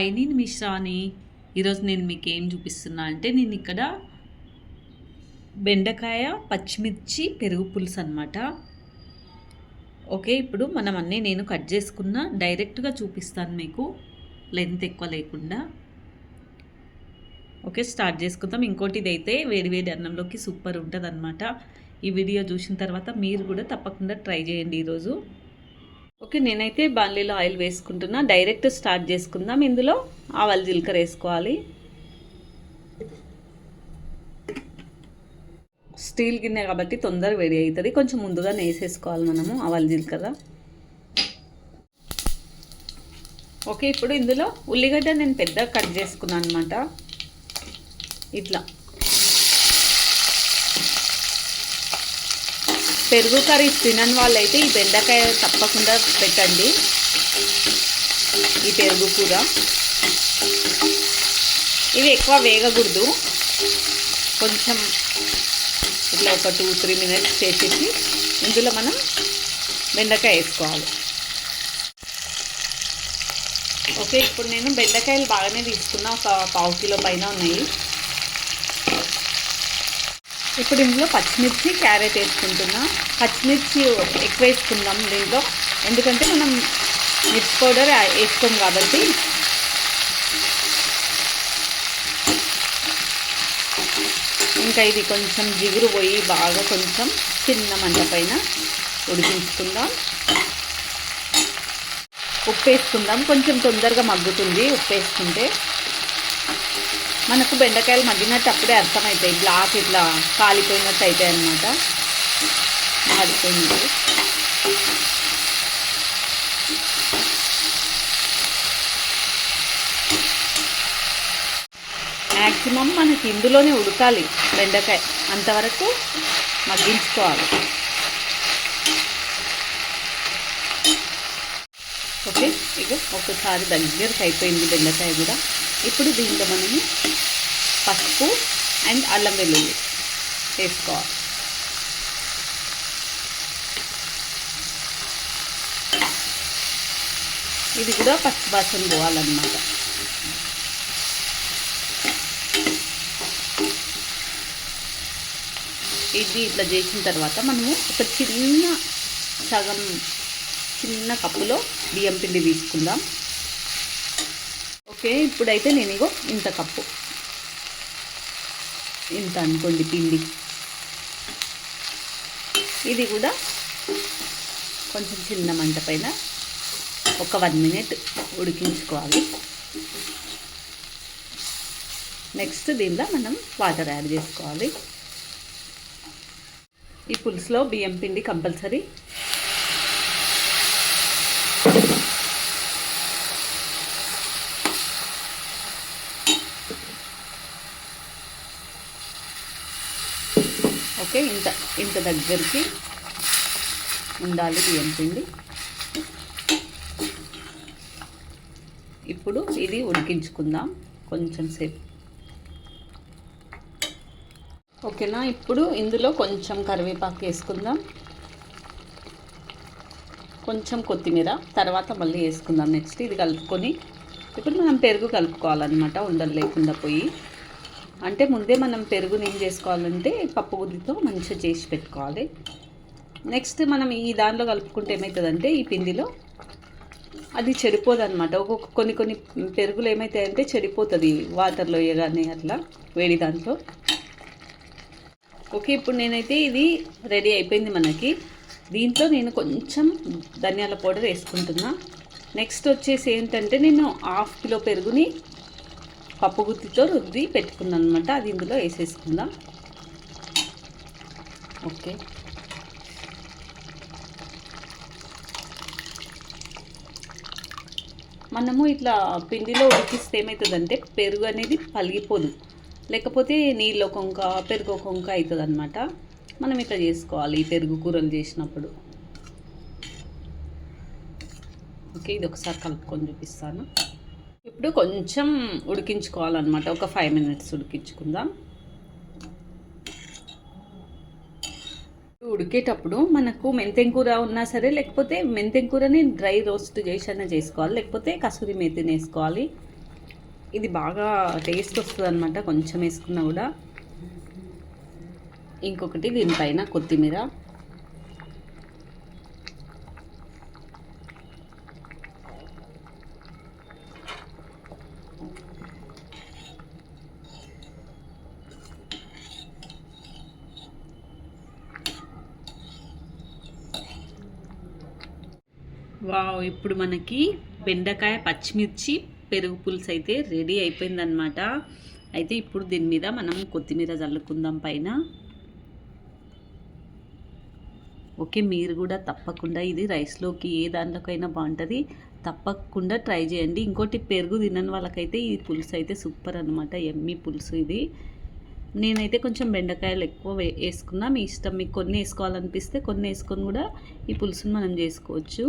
Hi నేను మిశ్రాని ఈరోజు నేను మీకు ఏం చూపిస్తున్నా అంటే నేను ఇక్కడ బెండకాయ పచ్చిమిర్చి పెరుగు పులుసు అనమాట ఓకే ఇప్పుడు మనం అన్నీ నేను కట్ చేసుకున్న డైరెక్ట్గా చూపిస్తాను మీకు లెంత్ ఎక్కువ లేకుండా. ఓకే స్టార్ట్ చేసుకుందాం. ఇంకోటి ఇదైతే వేడి అన్నంలోకి సూపర్ ఉంటుంది అనమాట ఈ వీడియో చూసిన తర్వాత మీరు కూడా తప్పకుండా ట్రై చేయండి ఈరోజు. ఓకే నేనైతే బాండ్లీలో ఆయిల్ వేసుకుంటున్నా. డైరెక్ట్ స్టార్ట్ చేసుకుందాం. ఇందులో ఆవాలు జీలకర్ర వేసుకోవాలి. స్టీల్ గిన్నె కాబట్టి తొందరగా వేడి అవుతుంది. కొంచెం ముందుగానే వేసేసుకోవాలి మనము ఆవాలు జీలకర్ర. ఓకే ఇప్పుడు ఇందులో ఉల్లిగడ్డ నేను పెద్దగా కట్ చేసుకున్నాను అనమాట ఇట్లా. పెరుగు కర్రీ తినని వాళ్ళైతే ఈ బెండకాయ తప్పకుండా పెట్టండి. ఈ పెరుగు కూర. ఇవి ఎక్కువ వేగకూడదు. కొంచెం ఇట్లా ఒక టూ త్రీ మినిట్స్ చేసేసి ఇందులో మనం బెండకాయ వేసుకోవాలి. ఓకే ఇప్పుడు నేను బెండకాయలు బాగానే తీసుకున్నా ఒక పావు కిలో పైన ఉన్నాయి. ఇప్పుడు ఇందులో పచ్చిమిర్చి క్యారెట్ వేసుకుంటున్నా. పచ్చిమిర్చి ఎక్కువ వేసుకుందాం దీంట్లో. ఎందుకంటే మనం మిర్చి పౌడర్ వేసుకోం కాబట్టి. ఇంకా ఇది కొంచెం జిగురు పోయి బాగా కొంచెం చిన్న మంట పైన ఉడికించుకుందాం. ఉప్పు వేసుకుందాం. కొంచెం తొందరగా మగ్గుతుంది ఉప్పు వేసుకుంటే. మనకు బెండకాయలు మగ్గినట్టు అప్పుడే అర్థమవుతాయి బ్లాక్ ఇట్లా కాలిపోయినట్టు అవుతాయి అన్నమాట. మాడిపోయింది. మ్యాక్సిమం మనకి ఇందులోనే ఉడకాలి బెండకాయ. అంతవరకు మగ్గించుకోవాలి. ఓకే ఇక ఒకసారి దగ్గరకు అయిపోయింది బెండకాయ కూడా. ఇప్పుడు దీంట్లో మనము పసుపు అండ్ అల్లం వెల్లుల్లి వేసుకోవాలి. ఇది కూడా పచ్చి బాసన పోవాలన్నమాట. ఇది ఇట్లా చేసిన తర్వాత మనము ఒక చిన్న సగం చిన్న కప్పులో బియ్యం పిండి తీసుకుందాం. ఓకే ఇప్పుడైతే నేను ఇగో ఇంత కప్పు. ఇంత అనుకోండి పిండి. ఇది కూడా కొంచెం చిన్న మంట పైన ఒక వన్ మినిట్ ఉడికించుకోవాలి. నెక్స్ట్ దీనిలో మనం వాటర్ యాడ్ చేసుకోవాలి. ఈ పులుసులో బియ్యం పిండి కంపల్సరీ ఓకే ఇంత ఇంత దగ్గరికి ఉండాలి బియ్యం పిండి. ఇప్పుడు ఇది ఉడికించుకుందాం కొంచెం సేపు. ఓకేనా ఇప్పుడు ఇందులో కొంచెం కరివేపాకు వేసుకుందాం. కొంచెం కొత్తిమీర తర్వాత మళ్ళీ వేసుకుందాం. నెక్స్ట్ ఇది కలుపుకొని ఇప్పుడు మనం పెరుగు కలుపుకోవాలన్నమాట ఉండలు లేకుండా పోయి. అంటే ముందే మనం పెరుగుని ఏం చేసుకోవాలంటే పప్పు గుద్దితో మంచిగా చేసి పెట్టుకోవాలి. నెక్స్ట్ మనం ఈ దానిలో కలుపుకుంటే ఏమవుతుందంటే ఈ పిండిలో అది చెడిపోదు అనమాట ఒక్కొక్క కొన్ని కొన్ని పెరుగులు ఏమవుతాయంటే చెడిపోతుంది వాటర్లో వేయగానే అట్లా వేడి దాంట్లో. ఓకే ఇప్పుడు నేనైతే ఇది రెడీ అయిపోయింది మనకి. దీంట్లో నేను కొంచెం ధనియాల పౌడర్ వేసుకుంటున్నా. నెక్స్ట్ వచ్చేసి ఏంటంటే నేను హాఫ్ కిలో పెరుగుని పప్పు గుత్తితో రుద్ది పెట్టుకున్నాను అనమాట అది ఇందులో వేసేసుకుందాం. ఓకే. మనము ఇట్లా పిండిలో ఉడికిస్తే ఏమవుతుందంటే పెరుగు అనేది పలిగిపోదు. లేకపోతే నీళ్ళు కొంక పెరుగు కొంక అవుతుంది అనమాట మనం ఇట్లా చేసుకోవాలి ఈ పెరుగు కూరలు చేసినప్పుడు. ఓకే ఇది ఒకసారి కలుపుకొని చూపిస్తాను. ఇప్పుడు కొంచెం ఉడికించుకోవాలన్నమాట. ఒక ఫైవ్ మినిట్స్ ఉడికించుకుందాం. ఉడికేటప్పుడు మనకు మెంతెం కూర ఉన్నా సరే లేకపోతే మెంతెంకూరని డ్రై రోస్ట్ చేసైనా చేసుకోవాలి లేకపోతే కసూరి మేతిని వేసుకోవాలి ఇది బాగా టేస్ట్ వస్తుంది అనమాట కొంచెం వేసుకున్నా కూడా. ఇంకొకటి దీనిపైన కొత్తిమీర. వావ్ ఇప్పుడు మనకి బెండకాయ పచ్చిమిర్చి పెరుగు పులుసు అయితే రెడీ అయిపోయిందనమాట అయితే ఇప్పుడు దీని మీద మనం కొత్తిమీర చల్లుకుందాం పైన. ఓకే మీరు కూడా తప్పకుండా ఇది రైస్లోకి ఏ దాంట్లోకైనా బాగుంటుంది. తప్పకుండా ట్రై చేయండి. ఇంకోటి పెరుగు తినని వాళ్ళకైతే ఈ పులుసు అయితే సూపర్ అనమాట ఎమ్మి పులుసు ఇది. నేనైతే కొంచెం బెండకాయలు ఎక్కువ వే వేసుకున్నా. మీ ఇష్టం మీకు కొన్ని వేసుకోవాలనిపిస్తే కొన్ని వేసుకొని కూడా ఈ పులుసును మనం చేసుకోవచ్చు.